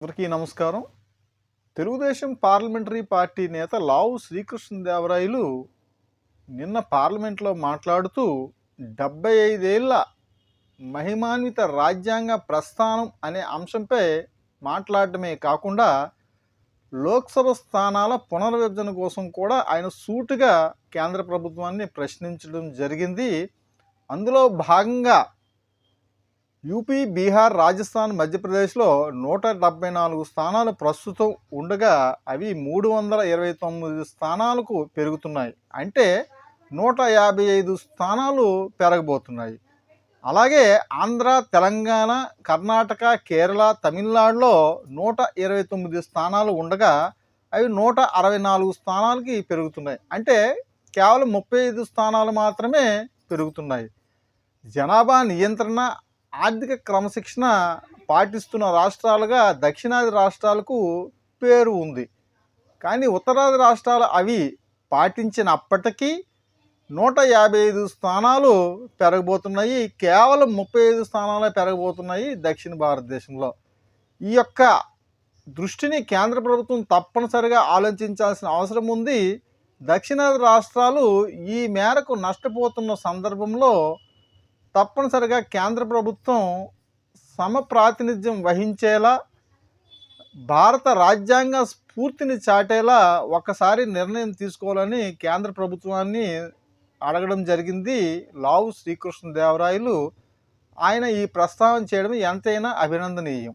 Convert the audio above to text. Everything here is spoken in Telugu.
అందరికీ నమస్కారం. తెలుగుదేశం పార్లమెంటరీ పార్టీ నేత లావు శ్రీకృష్ణదేవరాయలు నిన్న పార్లమెంట్లో మాట్లాడుతూ డెబ్బై ఐదేళ్ళ మహిమాన్విత రాజ్యాంగ ప్రస్థానం అనే అంశంపై మాట్లాడటమే కాకుండా లోక్సభ స్థానాల పునర్విభజన కోసం కూడా ఆయన సూటుగా కేంద్ర ప్రభుత్వాన్ని ప్రశ్నించడం జరిగింది. అందులో భాగంగా యూపీ బీహార్ రాజస్థాన్ మధ్యప్రదేశ్లో నూట డెబ్బై నాలుగు స్థానాలు ప్రస్తుతం ఉండగా అవి మూడు వందల ఇరవై తొమ్మిది స్థానాలకు పెరుగుతున్నాయి. అంటే నూట యాభై ఐదు స్థానాలు పెరగబోతున్నాయి. అలాగే ఆంధ్ర తెలంగాణ కర్ణాటక కేరళ తమిళనాడులో నూట ఇరవై తొమ్మిది స్థానాలు ఉండగా అవి నూట అరవై నాలుగు స్థానాలకి పెరుగుతున్నాయి. అంటే కేవలం ముప్పై ఐదు స్థానాలు మాత్రమే పెరుగుతున్నాయి. జనాభా నియంత్రణ ఆర్థిక క్రమశిక్షణ పాటిస్తున్న రాష్ట్రాలుగా దక్షిణాది రాష్ట్రాలకు పేరు ఉంది. కానీ ఉత్తరాది రాష్ట్రాలు అవి పాటించినప్పటికీ నూట యాభై ఐదు స్థానాలు పెరగబోతున్నాయి. కేవలం ముప్పై ఐదు స్థానాలే పెరగబోతున్నాయి దక్షిణ భారతదేశంలో. ఈ యొక్క దృష్టిని కేంద్ర ప్రభుత్వం తప్పనిసరిగా ఆలోచించాల్సిన అవసరం ఉంది. దక్షిణాది రాష్ట్రాలు ఈ మేరకు నష్టపోతున్న సందర్భంలో తప్పనిసరిగా కేంద్ర ప్రభుత్వం సమప్రాతినిధ్యం వహించేలా భారత రాజ్యాంగ స్ఫూర్తిని చాటేలా ఒకసారి నిర్ణయం తీసుకోవాలని కేంద్ర ప్రభుత్వాన్ని అడగడం జరిగింది లావు శ్రీకృష్ణదేవరాయలు. ఆయన ఈ ప్రస్తావన చేయడం ఎంతైనా అభినందనీయం.